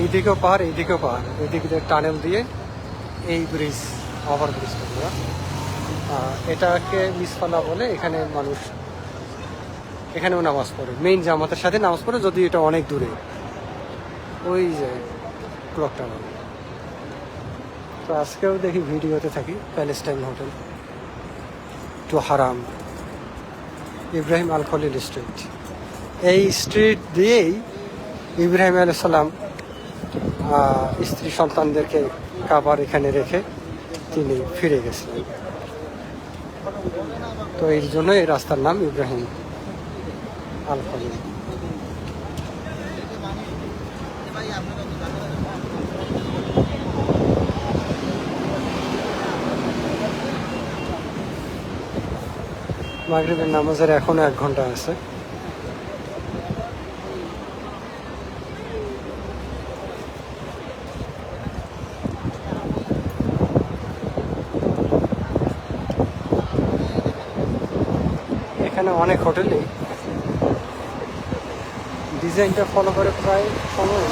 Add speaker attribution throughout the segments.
Speaker 1: এইদিকেও পাহাড় এইদিকেও পাহাড়। এইদিকে দিয়ে টানেল দিয়ে এই ব্রিজ ওভার ব্রিজ এটাকে মিসফালা বলে এখানে মানুষ, এখানেও নামাজ পড়ে। মেইন জামাতের সাথে নামাজ পড়ে যদি এটা অনেক দূরে। ওই যে ক্লকটা তো আজকেও দেখি ভিডিওতে থাকি Palestine hotel to Haram Ibrahim Al Khalil street এই স্ট্রিট দিয়েই ইব্রাহিম আলাইসাল্লাম স্ত্রী সন্তানদেরকে কাবার এখানে রেখে তিনি ফিরে গেছিলেন। তো এই জন্য এই রাস্তার নাম ইব্রাহিম আল খলিল মাগরিবের নামাজের এখনও এক ঘণ্টা আছে এখানে অনেক হোটেলে ডিজাইনটা ফলো করে প্রায় সময়।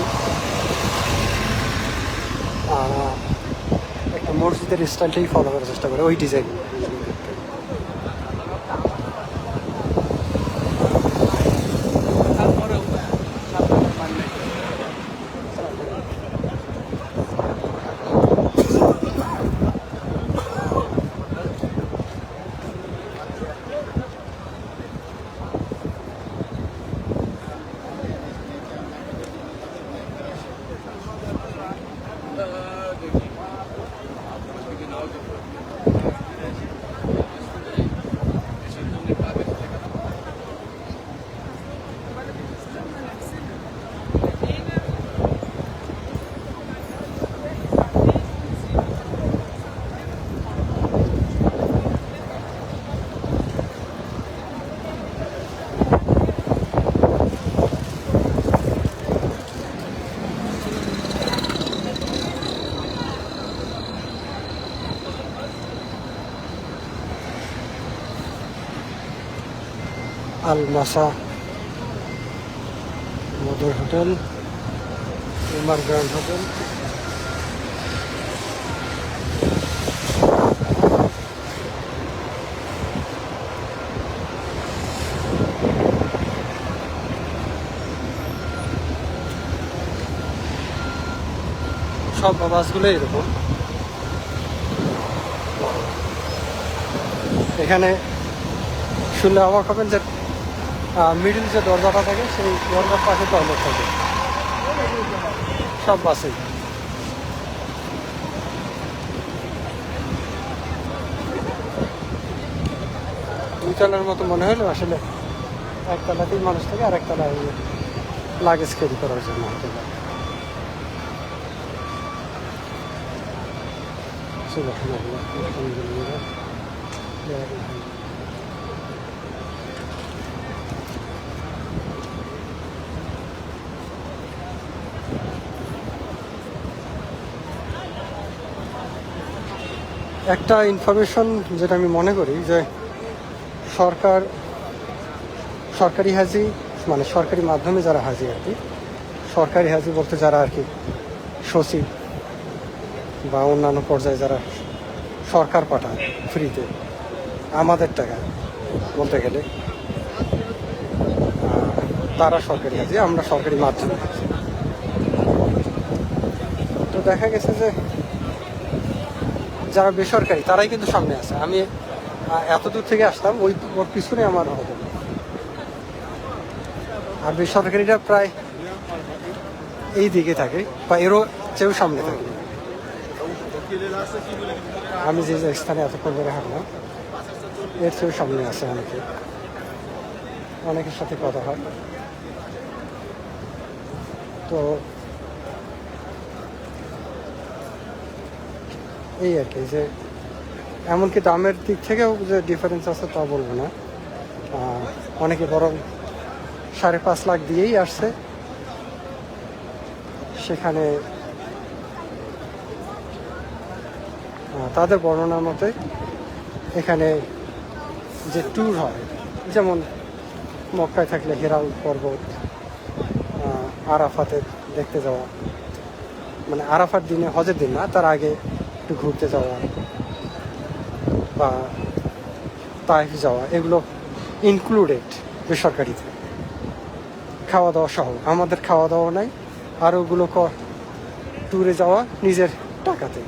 Speaker 1: একটা মসজিদের স্টাইলটাই ফলো করার চেষ্টা করে ওই ডিজাইন আল মাসা মদর হোটেল উমার গ্র্যান্ড হোটেল। সব বাসগুলো এরকম। এখানে শুনলে অবাক হবেন যে মিডিল যে দরজাটা থাকে, সেই দরজার পাশে টয়লেট থাকে। সব বাসেই দুইতলার মতো মনে হলো, আসলে একতলাতেই মানুষ থাকে আর একতলা লাগেজ ক্যারি করার জন্য হতে। পারে সুবাহ একটা ইনফরমেশন যেটা আমি মনে করি যে সরকার, সরকারি হাজি মানে সরকারি মাধ্যমে যারা হাজি আর কি, সরকারি হাজি বলতে যারা আর কি সচিব বা অন্যান্য পর্যায়ে যারা সরকার পাঠায় ফ্রিতে আমাদের টাকা বলতে গেলে তারা সরকারি হাজি, আমরা সরকারি মাধ্যমে তো দেখা গেছে যে যারা বেসরকারি, তারাই কিন্তু সামনে আছে। আমি এত দূর থেকে আসলাম ওই, ওর পিছনে আমার হবে আর বেসরকারিটা প্রায় এই দিকে থাকে, বা এরও চেয়েও সামনে থাকে। আমি যে যে স্থানে এতক্ষণ ধরে হাঁটলাম, এর চেয়েও সামনে আছে অনেকে। অনেকের সাথে কথা হয়। তো এই আর কি, যে এমনকি দামের দিক থেকেও যে ডিফারেন্স আছে তা বলব না। অনেকে বরং সাড়ে পাঁচ লাখ দিয়েই আসছে। সেখানে তাদের বর্ণনা মতে এখানে যে ট্যুর হয়, যেমন মক্কায় থাকলে হেরাল পর্বত আরাফাতে দেখতে যাওয়া মানে আরাফার দিনে হজের দিন না, তার আগে একটু ঘুরতে যাওয়া, বা তাইফ যাওয়া, এগুলো ইনক্লুডেড বেসরকারিতে। খাওয়া দাওয়া সহ, আমাদের খাওয়া দাওয়া নাই, আর ওগুলো ট্যুরে যাওয়া নিজের টাকাতে।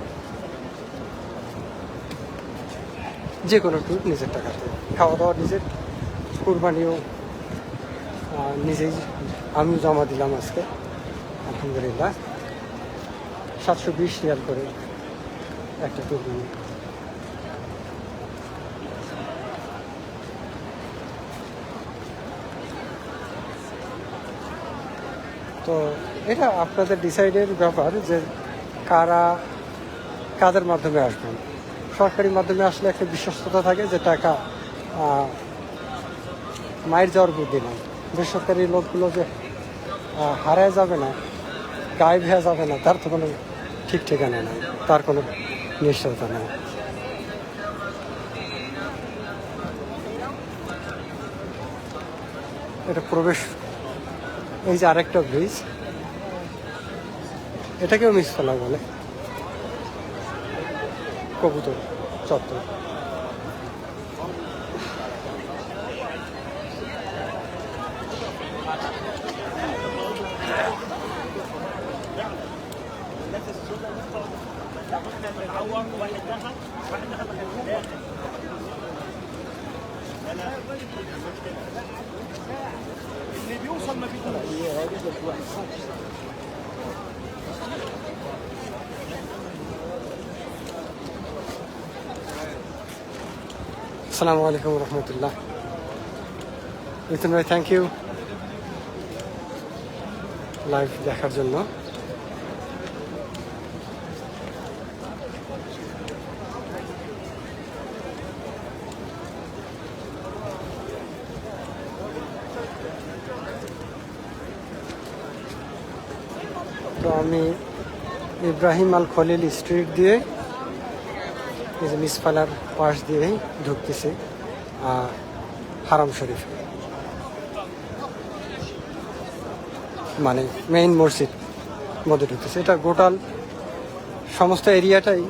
Speaker 1: যে কোনো ট্যুর নিজের টাকাতে। খাওয়া দাওয়া নিজের, কুরবানিও নিজেই আমিও জমা দিলাম আজকে, আলহামদুলিল্লাহ। সাতশো বিশ রিয়াল করে। একটা কুরবানি তো এটা আপনাদের ডিসাইডের ব্যাপার যে কারা কাদের মাধ্যমে আসবেন। সরকারি মাধ্যমে আসলে একটা বিশ্বস্ততা থাকে যে টাকা মায়ের যাওয়ার বুদ্ধি নাই। বেসরকারি লোকগুলো যে হারায় যাবে না, গায়েব হয়ে যাবে না, তার তো কোনো ঠিক ঠিকানা নেই, তার কোনো নেই এটা প্রবেশ এই যে আরেকটা ব্রিজ এটাকেও মিস ফেলা বলে। কবুতর চত্বর। আসসালামু আলাইকুম রহমতুল্লাহ মিথুন ভাই থ্যাংক ইউ লাইভ দেখার জন্য তো আমি ইব্রাহিম আল খলিল স্ট্রিট দিয়ে এই যে মিসফালার পাশ দিয়েই ঢুকতেছি হারাম শরীফ। মানে মেইন মসজিদ মধ্যে ঢুকতেছে। এটা গোটাল সমস্ত এরিয়াটাই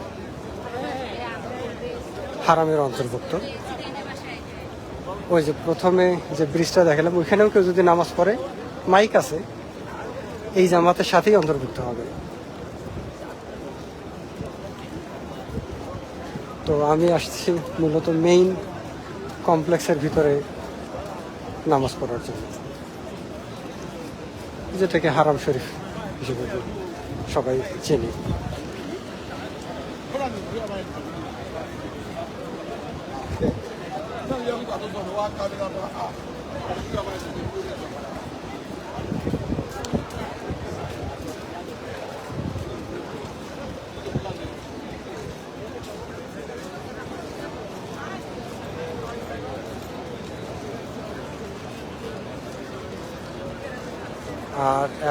Speaker 1: হারামের অন্তর্ভুক্ত। ওই যে প্রথমে যে ব্রিজটা দেখালাম, ওইখানেও কেউ যদি নামাজ পড়ে, মাইক আছে এই জামাতের সাথেই অন্তর্ভুক্ত হবে। তো আমি আসছি মূলত মেইন কমপ্লেক্সের ভিতরে নামাজ পড়ার জন্য। যেটাকে হারাম শরীফ হিসেবে সবাই চেনে। আর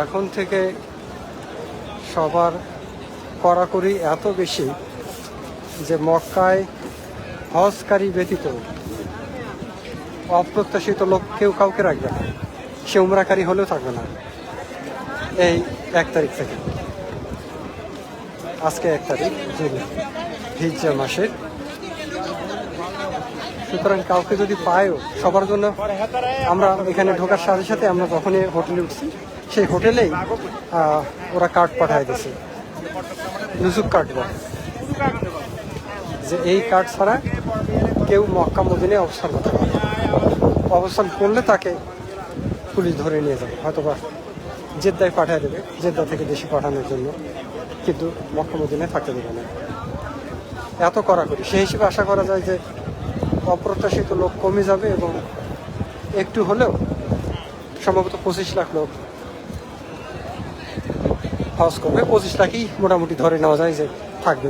Speaker 1: এখন থেকে সবার কড়াকড়ি এত বেশি যে মক্কায় হজকারী ব্যতীত অপ্রত্যাশিত লোক কেউ কাউকে রাখবে না। সে উমরাকারী হলেও থাকবে না। এই এক তারিখ থেকে। আজকে এক তারিখ, জুন হিজ্জা মাসের। সুতরাং কাউকে যদি পায়ও সবার জন্য, আমরা এখানে ঢোকার সাথে সাথে আমরা যখনই হোটেলে উঠছি। সেই হোটেলেই ওরা কার্ড পাঠায় দিছে নুজুক কার্ড যে এই কার্ড ছাড়া কেউ মক্কা মদিনে অবস্থান করতে পারে অবস্থান করলে তাকে পুলিশ ধরে নিয়ে যাবে হয়তো বা জেদ্দায় পাঠিয়ে দেবে, জেদ্দা থেকে দেশে পাঠানোর জন্য। কিন্তু মক্কা মদিনে থাকতে দেবে না। এত কড়াকড়ি। সেই হিসেবে আশা করা যায় যে অপ্রত্যাশিত লোক কমে যাবে এবং একটু হলেও সম্ভবত পঁচিশ লাখ লোক হজ করবে, পঁচিশ লাখই মোটামুটি ধরে নেওয়া যায় যে থাকবে।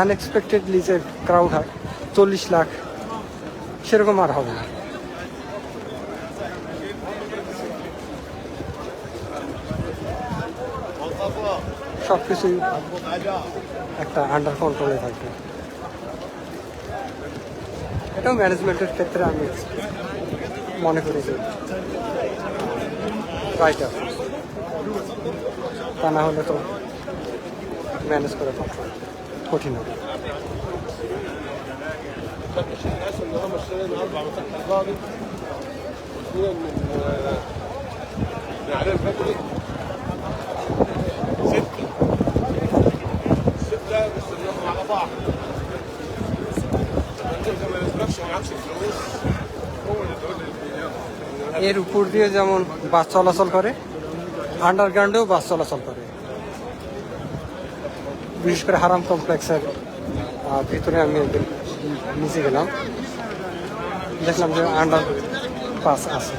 Speaker 1: আনএক্সপেক্টেডলি যে ক্রাউড হয়, চল্লিশ লাখ, সেরকম আর হবে না। সব কিছুই একটা আন্ডার কন্ট্রোলে থাকবে। এটাও ম্যানেজমেন্টের ক্ষেত্রে আমি মনে করি যে রাইট আপ তা না হলে তো ম্যানেজ করে কঠিন। হবে। এর উপর দিয়ে যেমন বাস চলাচল করে আন্ডারগ্রাউন্ডেও বাস চলাচল করে। বিশেষ করে হারাম কমপ্লেক্সের ভিতরে আমি একদিন নিচে গেলাম। দেখলাম যে আন্ডার পাস আছে।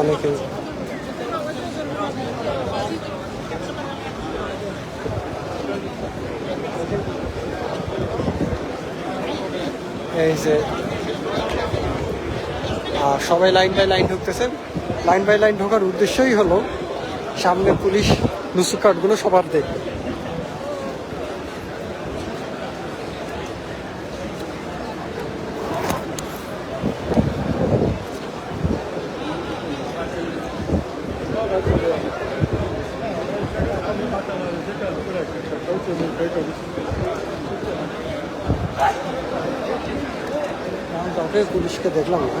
Speaker 1: অনেকেই এই যে আহ, সবাই লাইন বাই লাইন ঢুকতেছেন। লাইন বাই লাইন ঢোকার উদ্দেশ্যই হলো, সামনে পুলিশ লুসু কার্ডগুলো সবার দেখবে। পুলিশকে দেখলাম না।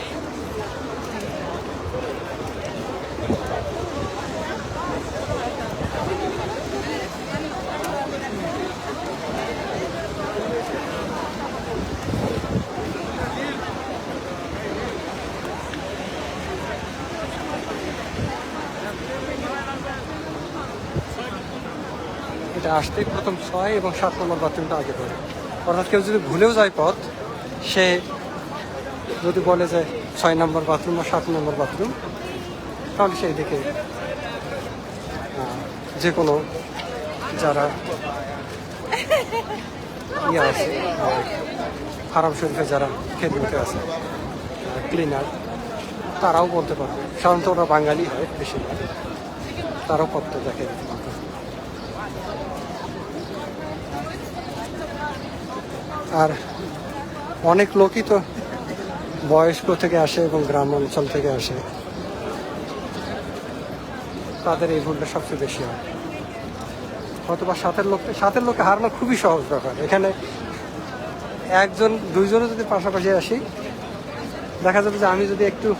Speaker 1: আসতেই প্রথম ছয় এবং সাত নম্বর বাথরুমটা আগে পড়ে অর্থাৎ কেউ যদি ভুলেও যায় পথ, সে যদি বলে যে ছয় নম্বর বাথরুম বা সাত নম্বর বাথরুম তাহলে সেই দিকে যে কোনো যারা ইয়ে আছে হারাম শরীফে যারা খেদমতে আছে ক্লিনার তারাও বলতে পারবে। সাধারণত ওরা বাঙালি হয় বেশিরভাগ। তারাও পথটা দেখে দিতে পারবে। আর অনেক লোকই তো বয়স্ক থেকে আসে এবং গ্রাম অঞ্চল থেকে আসে। তাদের এই ভুলটা সবচেয়ে বেশি হয়। হয়তো বা সাতের লোক সাতের লোকে হারানো খুবই সহজ ব্যাপার। এখানে একজন, দুইজনও যদি পাশাপাশি আসি, দেখা যাবে যে আমি যদি একটু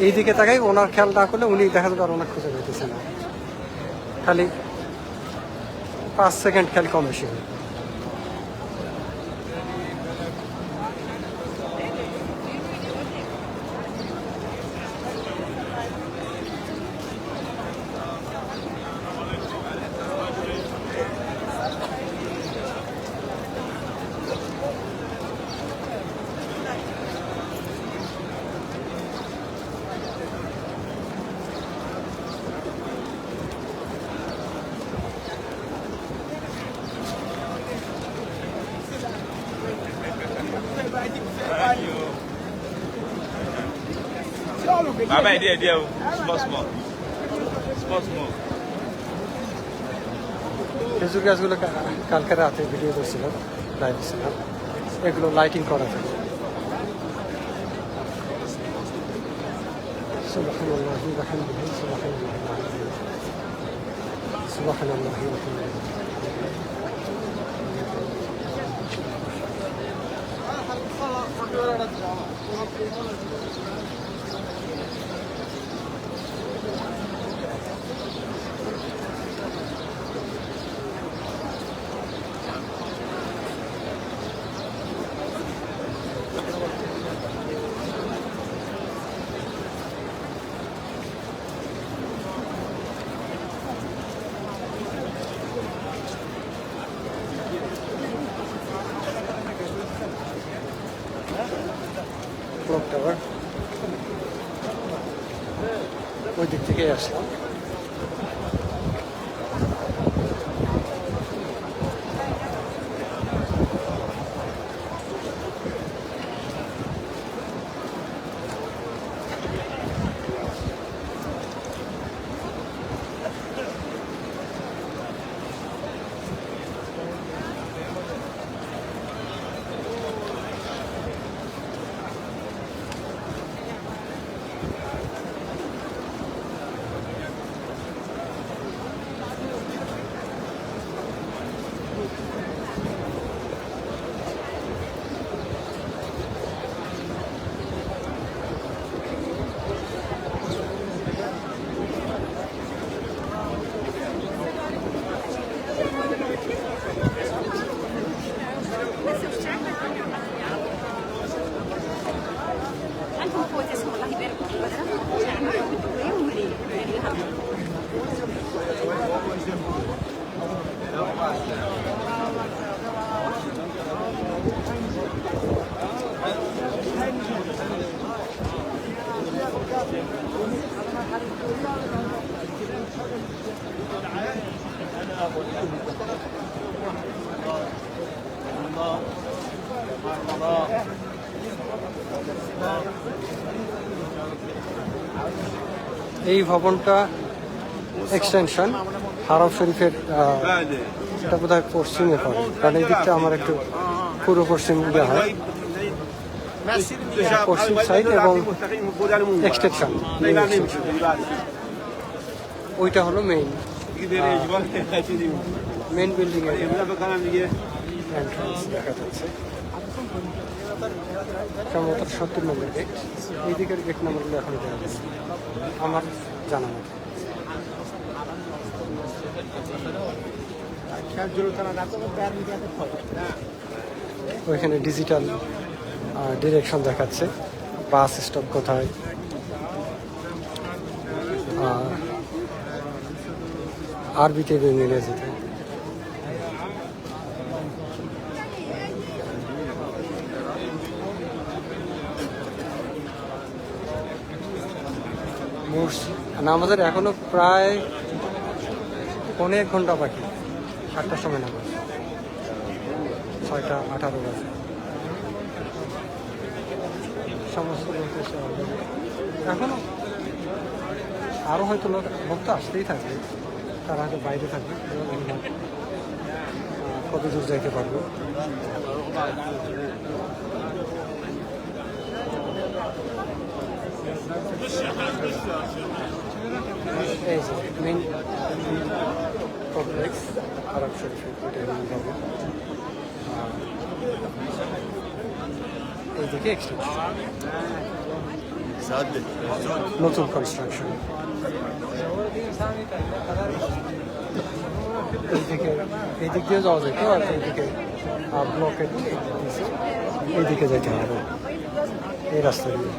Speaker 1: এই দিকে তাকাই, ওনার খেয়াল না করলে উনি দেখা যাবে আর ওনার খুঁজে পেতেছে না। খালি পাঁচ সেকেন্ড খেয়াল কম বেশি হয়। গাছগুলো কালকে রাতে ভিডিও করছিলাম লাইভ ছিলাম এগুলো লাইটিং করা থাকে سبحان الله وبحمده سبحان الله سبحان الله وبحمده Thank you. ওই দিক থেকেই আসলাম
Speaker 2: Thank you.
Speaker 1: এই ভবনটা এক্সটেনশন হারাম শরীফের এটা বোধ হয় পশ্চিমে পড়ে কারণ এই দিকটা আমার একটু পূর্ব পশ্চিম দিয়ে হয়। পশ্চিম সাইড এবং এক্সটেনশন ওইটা হলো মেইন মেইন বিল্ডিং এর এন্ট্রান্স দেখা যাচ্ছে। সম্ভবত সত্তর নম্বর গেট। এই দিকের গেট নম্বরগুলো এখন দেখা যাচ্ছে আমার জানা মতো। ওইখানে ডিজিটাল ডিরেকশন দেখাচ্ছে। বাস স্টপ কোথায়? আরবিতে এবং ইংরেজিতে মুস- নামাজের এখনও প্রায় এক ঘণ্টা বাকি। সাতটার সময় নামাজ। ছয়টা, আঠারো বাজে। সমস্ত লোক এখনও আরও হয়তো লোক তো আসতেই থাকবে, তারা হয়তো বাইরে থাকবে কত দূর যাইতে পারব। মেইন কমপ্লেক্স আরব শরীফের এটা মেইন ভবন আর এইদিকে এক্সটেনশন নতুন কনস্ট্রাকশন এইদিকে এই দিক দিয়ে যাওয়া যেত আর এইদিকে ব্লকের এইদিকে যেতে হবে এই রাস্তা দিয়ে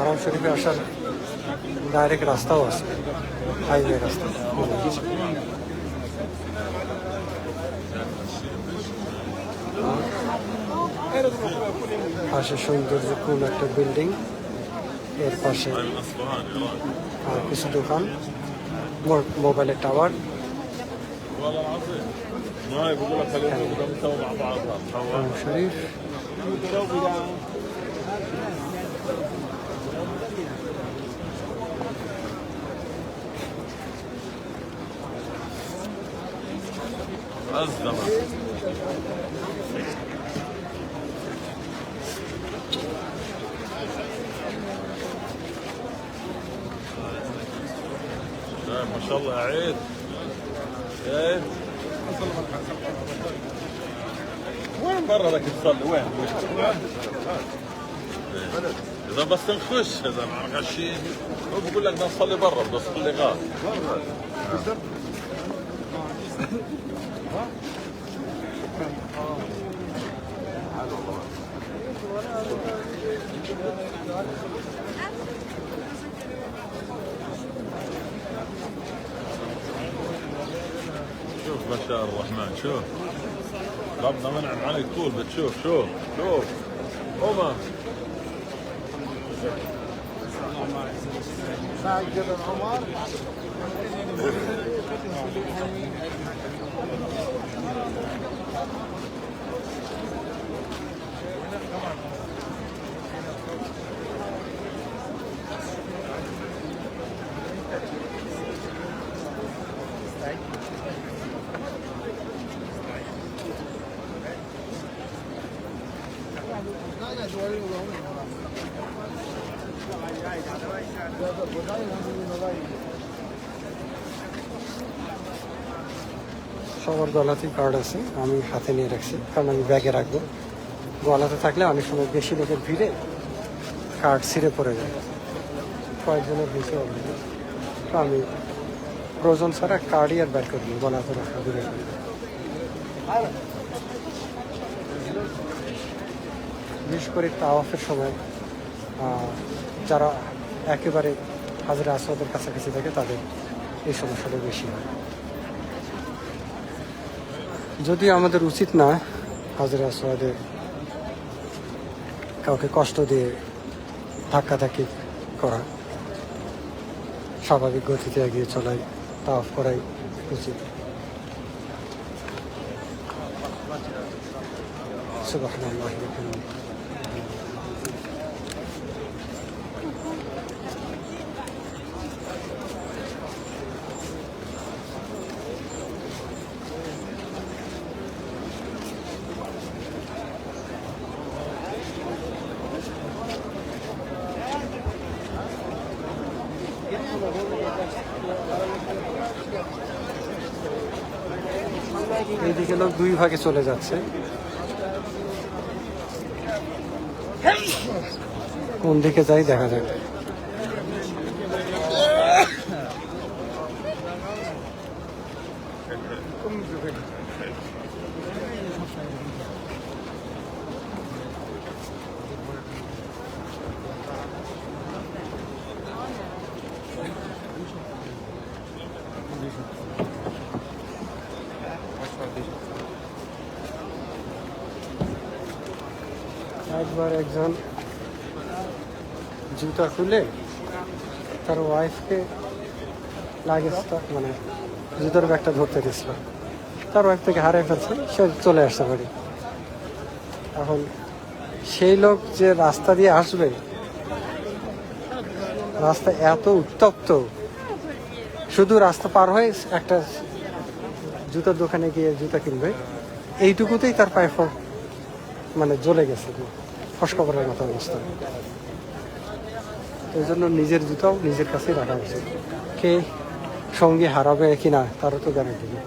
Speaker 1: আরাম শরীফে আসার ডাইরেক্ট রাস্তাও আছে। হাইওয়ে রাস্তা। পাশে সৌন্দর্যপূর্ণ একটা বিল্ডিং এর পাশে আর কিছু দোকান। موبايل تاور
Speaker 3: والله العظيم بقول لك خلينا نسوي مع بعض شريف قررك تصلي. وين؟ إذا بس نخش إذا ما شيء هو بقول لك بدنا نصلي برا بدنا نصلي غار. شوف ما شاء الرحمن شوف. ربنا منعم عليك طول بتشوف شوف شوف هما
Speaker 1: সবার গলাতেই কার্ড আছে, আমি হাতে নিয়ে রাখছি, কারণ আমি ব্যাগে রাখব। গলাতে থাকলে অনেক সময় বেশি লোকের ভিড়ে কার্ড ছিঁড়ে পড়ে যায়। কয়েকজনের already। তো আমি প্রয়োজন ছাড়া কার্ডই আর ব্যাক করিনি, গলাতে রাখা দূরে রাখি। বিশেষ করে তাওয়াফের সময় যারা একেবারে হাজারে আসাদের কাছাকাছি থাকে, তাদের এই সমস্যাটা বেশি হয়। যদিও আমাদের উচিত না হাজারে আসওয়াদে কাউকে কষ্ট দিয়ে ধাক্কাধাক্কি করা। স্বাভাবিক গতিতে এগিয়ে চলাই তাফ করাই উচিত। সুবহানাল্লাহি ওয়া বিহামদিহি। এইদিকে লোক দুই ভাগে চলে যাচ্ছে কোন দিকে যাই দেখা যাক একবার একজন জুতা খুলে তার ওয়াইফকে লাগেজটা মানে জুতার ব্যাগটা ধরতে দিছিল তার ওয়াইফ থেকে হারিয়ে ফেলছে, সে চলে আসতে পারি এখন সেই লোক যে রাস্তা দিয়ে আসবে, রাস্তা এত উত্তপ্ত, শুধু রাস্তা পার হয়ে একটা জুতার দোকানে গিয়ে জুতা কিনবে, এইটুকুতেই তার পায়ে মানে জ্বলে গেছে। ফসকা করার মতো অবস্থা। এই জন্য নিজের জুতাও নিজের কাছেই রাখা উচিত। কে সঙ্গে হারাবে কি না, তারও তো গ্যারান্টি নেই।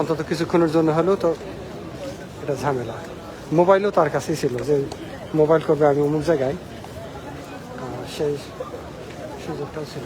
Speaker 1: অন্তত কিছুক্ষণের জন্য হলেও তো এটা ঝামেলা। মোবাইলও তার কাছেই ছিল যে মোবাইল করবে আমি অমুক জায়গায়। সেই সুযোগটাও ছিল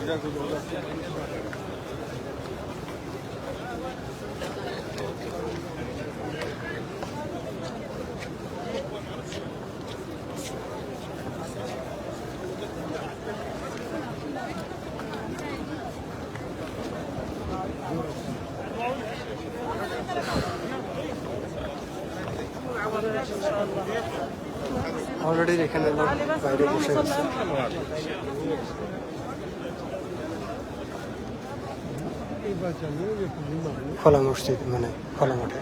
Speaker 1: অলরেডি এখানে লোক বাইরে বসে আছে খোলা মসজিদ মানে খোলা মাঠে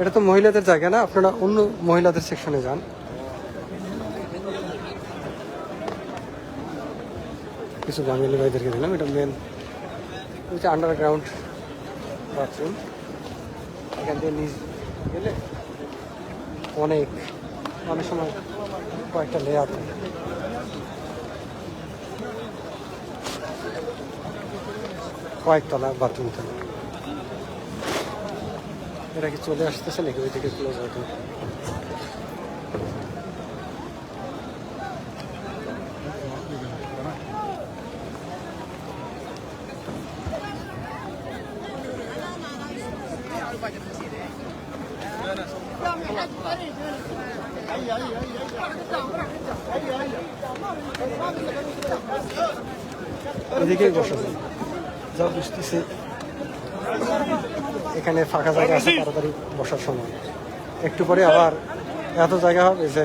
Speaker 1: এটা তো মহিলাদের জায়গা না আপনারা অন্য মহিলাদের সেকশনে যান। কিছু বাঙালি ভাইদেরকে দিলাম, এটা মেন হচ্ছে আন্ডারগ্রাউন্ড বাথরুম এখান থেকে নিজ গেলে অনেক অনেক সময় কয়েকটা লেয়ার থাকে। কয়েকতলা বাথরুম থাকে। এটা কি চলে আসতেছে নাকি ওই দিকে ক্লোজ হয়তো দিকেই যা বৃষ্টিছে এখানে ফাঁকা জায়গা আছে, তাড়াতাড়ি বসার সময় একটু পরে আবার এত জায়গা হবে যে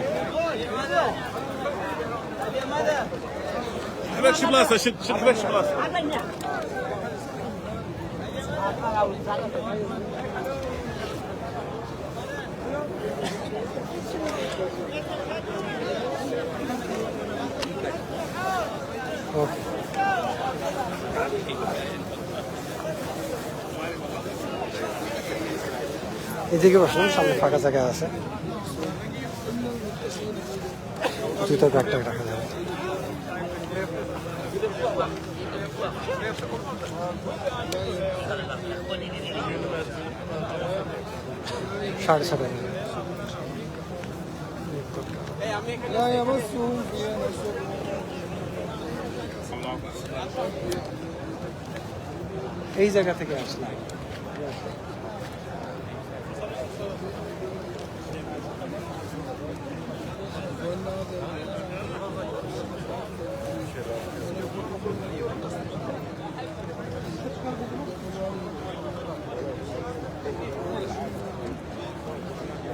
Speaker 3: Thank
Speaker 1: you. এদিকে বসলাম সামনে ফাঁকা জায়গা আছে। জুতার ব্যাগটা রাখা যাবে। সাড়ে
Speaker 4: সাত
Speaker 1: এই জায়গা থেকে আসলাম।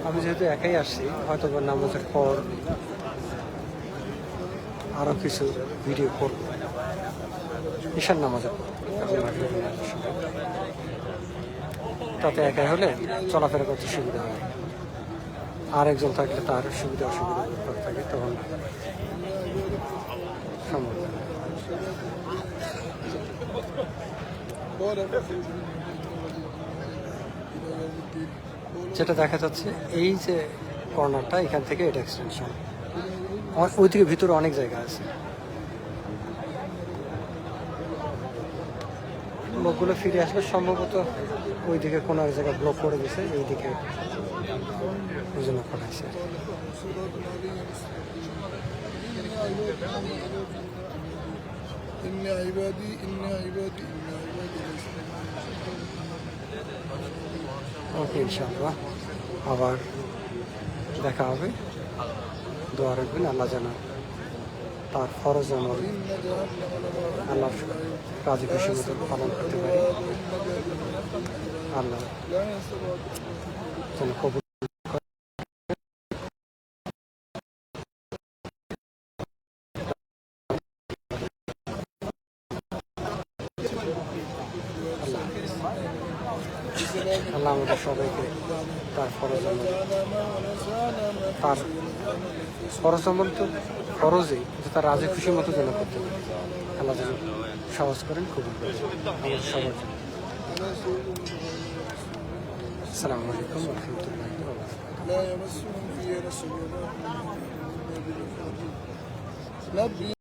Speaker 1: আমি যেহেতু একাই আসছি হয়তো নামাজের পর আরও কিছু ভিডিও করব ঈশান নামাজের পর। তাতে একাই হলে চলাফেরা করতে সুবিধা হয় আর একজন থাকলে তার সুবিধা অসুবিধা ব্যাপার থাকে, তখন যেটা দেখা যাচ্ছে, এই যে কর্নারটা, এখান থেকে এটা এক্সটেনশন ওই থেকে ভিতরে অনেক জায়গা আছে। লোকগুলো ফিরে আসলে সম্ভবত ওই দিকে কোনো এক জায়গায় ব্লক করে দিছে এই দিকে ওই
Speaker 4: পড়াইছে
Speaker 1: ওকে ইনশাল্লাহ আবার দেখা হবে। দোয়া রাখবেন, আল্লাহ জানা তার ফরজ আমল আল্লাহ কাজে খুশি মতো পালন করতে পারি। আল্লাহ যেন কবুল আল্লাহ আমাদের সবাইকে তার ফরজ আমল তার ফরজ আমল তো ফরজই কিন্তু তার রাজে খুশি মতো যেন করতে পারে আল্লাহ যেন সহজ করেন কবুল করেন আমাদের সবার জন্য আসসালামু আলাইকুম রহমতুল্লাহ
Speaker 4: لا يمسهم فيها نصب ولا هم منها بمخرج. نبي